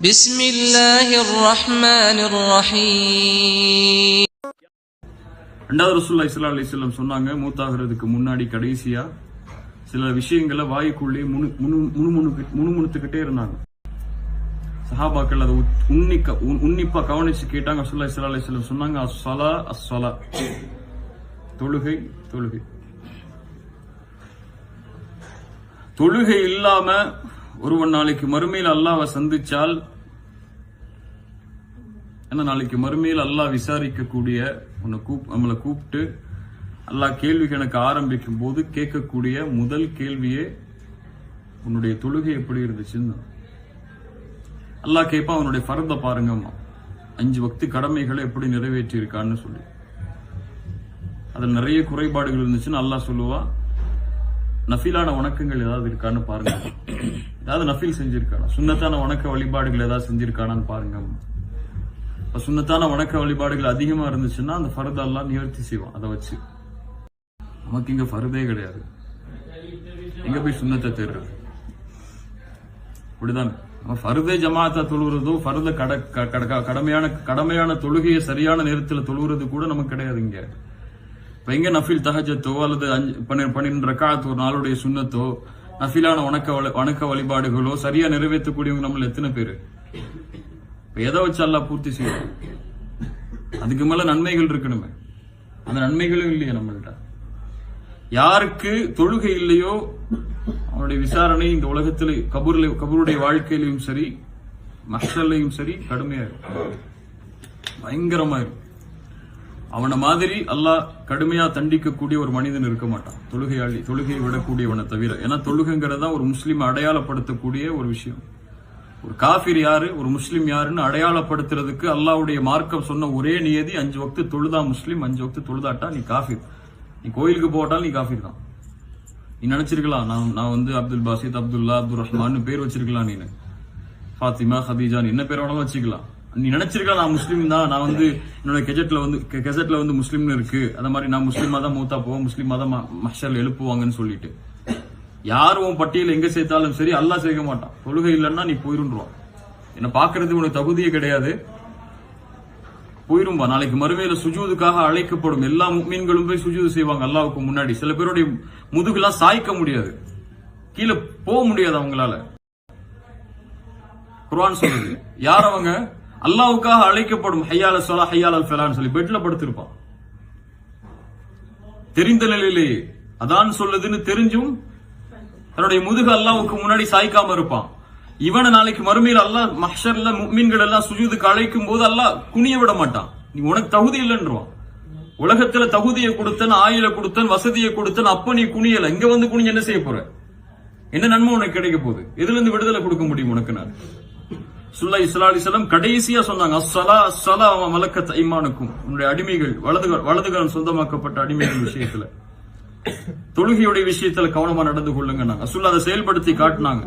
بسم الله الرحمن الرحيم ரெண்டாவது ரசூல்லா இஸ்லா அலிஸ்லாம் சொன்னாங்க மூத்தாகிறதுக்கு முன்னாடி கடைசியா சில விஷயங்களை வாய்க்குள்ளே முணு முணு- முணுமுணுக்கு- முணுமுணுத்துக்கிட்டே இருந்தாங்க சஹாபாக்கள் அதை உத்- உன்னிக்க உன்- உன்னிப்பா கவனிச்சு கேட்டாங்க ரசூல்லா இஸ்லா அலிஸ்லாம் சொன்னாங்க அஸ்ஸலா அஸ்ஸலா தொழுகை தொழுகை தொழுகை இல்லாம ஒருவன் நாளைக்கு மறுமையில் அல்லாவை சந்திச்சால் ஏன்னா நாளைக்கு மறுமையில் அல்லாஹ் விசாரிக்கக்கூடிய உன்னை கூப் நம்மளை கூப்பிட்டு அல்லாஹ் கேள்வி கணக்கு ஆரம்பிக்கும் போது கேட்கக்கூடிய முதல் கேள்வியே உன்னுடைய தொழுகை எப்படி இருந்துச்சுன்னு. அல்லாஹ் கேட்பான் அவனுடைய ஃபரத்தை பாருங்கம்மா. அஞ்சு பக்தி கடமைகளை எப்படி நிறைவேற்றி இருக்கான்னு சொல்லி. அதில் நிறைய குறைபாடுகள் இருந்துச்சுன்னு அல்லாஹ் சொல்லுவா. நஃபிலான வணக்கங்கள் ஏதாவது இருக்கான்னு பாருங்க. ஏதாவது நஃபில் செஞ்சிருக்கானா சுன்னத்தான வணக்க வழிபாடுகள் ஏதாவது செஞ்சிருக்கானான்னு பாருங்க. இப்போ சுண்ணத்தான வணக்க வழிபாடுகள் அதிகமா இருந்துச்சுன்னா அந்த ஃபரத எல்லாம் நிவர்த்தி செய்வோம் அதை வச்சு. நமக்கு இங்க ஃபரதே கிடையாது. எங்க போய் சுண்ணத்தை தேடுறது? அப்படிதான். நம்ம ஃபர்தே ஜமாத்தா தொழுகிறதோ ஃபர்த கட க- கடமையான கடமையான தொழுகையை சரியான நேரத்தில் தொழுகிறது கூட நமக்கு கிடையாது இங்க. இப்போ எங்க நஃபில் தஹஜத்தோ அல்லது அஞ்சு பன்னெண்டு பன்னெண்டு ரக்காத் ஒரு நாளுடைய சுண்ணத்தோ நஃபிலான வணக்க வழி- வணக்க வழிபாடுகளோ சரியா நிறைவேற்றக்கூடியவங்க நம்மள எத்தனை பேரு? இப்ப எதை வச்சு அல்லா பூர்த்தி செய்யும் அதுக்கு மேல நன்மைகள் இருக்கணுமே. அந்த நன்மைகளும் இல்லையே நம்மள்ட்ட. யாருக்கு தொழுகை இல்லையோ அவனுடைய விசாரணை இந்த உலகத்தில் கபூர்ல கபூருடைய வாழ்க்கையிலையும் சரி மஷல்லையும் சரி கடுமையா இருக்கும். பயங்கரமா இருக்கும். அவனை மாதிரி அல்லாஹ் கடுமையா தண்டிக்கக்கூடிய ஒரு மனிதன் இருக்க மாட்டான். தொழுகையாளி தொழுகையை விடக்கூடியவனை தவிர. ஏன்னா தொழுகைங்கிறது தான் ஒரு முஸ்லீம் அடையாளப்படுத்தக்கூடிய ஒரு விஷயம். ஒரு காஃபிர் யாரு ஒரு முஸ்லீம் யாருன்னு அடையாளப்படுத்துறதுக்கு அல்லாவுடைய மார்க்கம் சொன்ன ஒரே நியதி அஞ்சு வக்து தொழுதா முஸ்லீம் அஞ்சு வக்து தொழுதாட்டா நீ காஃபிர். நீ கோயிலுக்கு போட்டாலும் நீ காஃபிர் தான். நீ நினைச்சிருக்கலாம் நான் நான் வந்து அப்துல் பாசித் அப்துல்லா அப்துல் ரஹ்மான்னு பேர் வச்சிருக்கலாம் நீனு. ஃபாத்திமா ஹதீஜான் என்ன பேர் வேணாலும் வச்சுக்கலாம். நீ நினைச்சிருக்கா நான் முஸ்லீம் தான்? நான் வந்து என்னோட கெஜெட்ல வந்து கெசட்ல வந்து முஸ்லீம்னு இருக்கு. அந்த மாதிரி நான் முஸ்லீமா தான் மூத்தா போவோம் முஸ்லீமா தான் மஷல் எழுப்புவாங்கன்னு சொல்லிட்டு. யார் உன் பட்டியல எங்க சேர்த்தாலும் சரி அல்லாஹ் சேர்க்க மாட்டான். தொழுகை இல்லைன்னா நீ போயிருன்றான் என்ன பாக்குறது உனக்கு தகுதியே கிடையாது. போயிரும்பா. நாளைக்கு மறுமையில சுஜூதுக்காக அழைக்கப்படும் எல்லா மீன்களும் போய் சுஜூது செய்வாங்க அல்லாவுக்கு முன்னாடி. சில பேருடைய முதுகுலாம் சாய்க்க முடியாது. கீழே போக முடியாது அவங்களால. குர்ஆன் சொல்லுது யார் அவங்க? அல்லாவுக்காக அழைக்கப்படும் ஹையால சொலா ஹையால் ஃபெலான்னு சொல்லி பெட்ல படுத்திருப்பான். தெரிந்த நிலையிலேயே அதான் சொல்லுதுன்னு தெரிஞ்சும் தன்னுடைய முதுகு அல்லாவுக்கு முன்னாடி சாய்க்காம இருப்பான். இவனை நாளைக்கு மறுமையில் அல்லாஹ் மஹர்ல மீன்கள் எல்லாம் சுஜூதுக்கு அழைக்கும் போது அல்லாஹ் குனிய விட மாட்டான். நீ உனக்கு தகுதி இல்லைன்றான் உலகத்துல தகுதியை கொடுத்தன் ஆயில கொடுத்தன் வசதியை கொடுத்தன் அப்ப நீ குனியல. இங்க வந்து குனிஞ்சு என்ன செய்ய போற? என்ன நன்மை உனக்கு கிடைக்க போகுது? எதுல இருந்து விடுதலை கொடுக்க முடியும் உனக்கு நான்? சுல்லா இஸ்லா அலிசல்லாம் கடைசியா சொன்னாங்க அஸ்ஸலா அஸ்ஸலா அவன் மலக்கத் ஐமானுக்கும். உன்னுடைய அடிமைகள் வலதுக வலதுகரம் சொந்தமாக்கப்பட்ட அடிமைகள் விஷயத்துல. தொழுகையுடைய விஷயத்துல கவனமா நடந்து கொள்ளுங்க நாங்க அசுல்லா அதை செயல்படுத்தி காட்டினாங்க.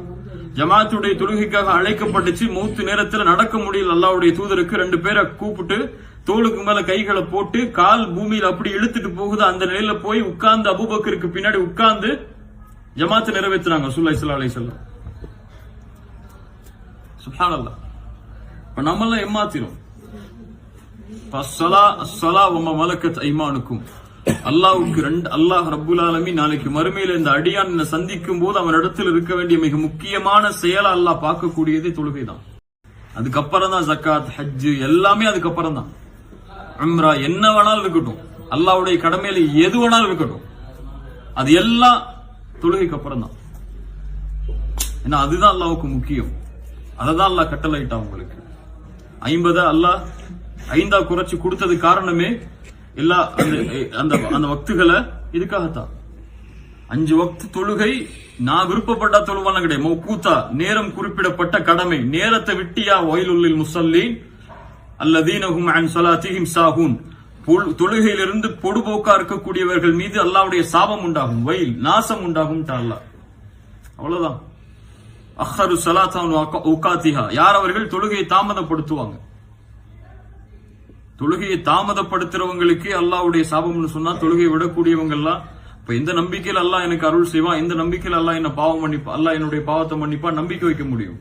ஜமாத்துடைய தொழுகைக்காக அழைக்கப்பட்டுச்சு. மூத்து நேரத்துல நடக்க முடியல. அல்லாவுடைய தூதருக்கு ரெண்டு பேரை கூப்பிட்டு தோளுக்கு மேல கைகளை போட்டு கால் பூமியில அப்படி இழுத்துட்டு போகுது. அந்த நிலையில போய் உட்கார்ந்து அபூபக்கருக்கு பின்னாடி உட்கார்ந்து ஜமாத்து நிறைவேற்றினாங்க சுல்லா இஸ்லா அலை செல்லம் சுஹானல்லா இப்ப நம்மெல்லாம் ஏமாத்திரும். அஸ்ஸலா அஸ்ஸலா வம மலக்கத் ஐமானுக்கும். அல்லாவுக்கு ரெண்டு அல்லாஹ் ரபுல் ஆலமி நாளைக்கு மறுமையில இந்த அடியான் சந்திக்கும் போது அவன் இடத்துல இருக்க வேண்டிய மிக முக்கியமான செயலா அல்லாஹ் பார்க்கக்கூடியதே தொழுகை தான் அதுக்கப்புறம் தான் ஜக்காத் ஹஜ்ஜு எல்லாமே அதுக்கப்புறம் தான். அம்ரா என்ன வேணாலும் இருக்கட்டும். அல்லாஹ்வுடைய கடமையில எது வேணாலும் இருக்கட்டும். அது எல்லாம் தொழுகைக்கு அப்புறம் தான். ஏன்னா அதுதான் அல்லாவுக்கு முக்கியம். அதை தான் அல்லாஹ் கட்டளையிட்டான் உங்களுக்கு. ஐம்பதை அல்லாஹ் ஐந்தா குறைச்சு கொடுத்தது காரணமே எல்லா அந்த அந்த அந்த வக்துகளை இதுக்காகத்தான். அஞ்சு வக்து தொழுகை நான் விருப்பப்பட்டா தொழுவான கிடையாது. மௌக்கூத்தா நேரம் குறிப்பிடப்பட்ட கடமை. நேரத்தை விட்டியா ஒயிலுள்ளில் முசல்லீன்? அல்லதீனஹும் அன் ஸலாத்திஹிம் சாஹூன். பொல்- தொழுகையிலிருந்து பொடுபோக்கா இருக்கக்கூடியவர்கள் மீது அல்லாவுடைய சாபம் உண்டாகும். வயல் நாசம் உண்டாகும் அல்லாஹ். அவ்வளவுதான். அஹரு சலாத்தான் உக்காத்திஹா யார் அவர்கள் தொழுகையை தாமதப்படுத்துவாங்க? தொழுகையை தாமதப்படுத்துறவங்களுக்கு அல்லாவுடைய சாபம்னு சொன்னா தொழுகையை விடக்கூடியவங்க எல்லாம் இப்ப இந்த நம்பிக்கையில அல்லாஹ் எனக்கு அருள் செய்வான் இந்த நம்பிக்கையில அல்லாஹ் என்ன பாவம் மன்னிப்பா அல்லாஹ் என்னுடைய பாவத்தை மன்னிப்பா நம்பிக்கை வைக்க முடியும்.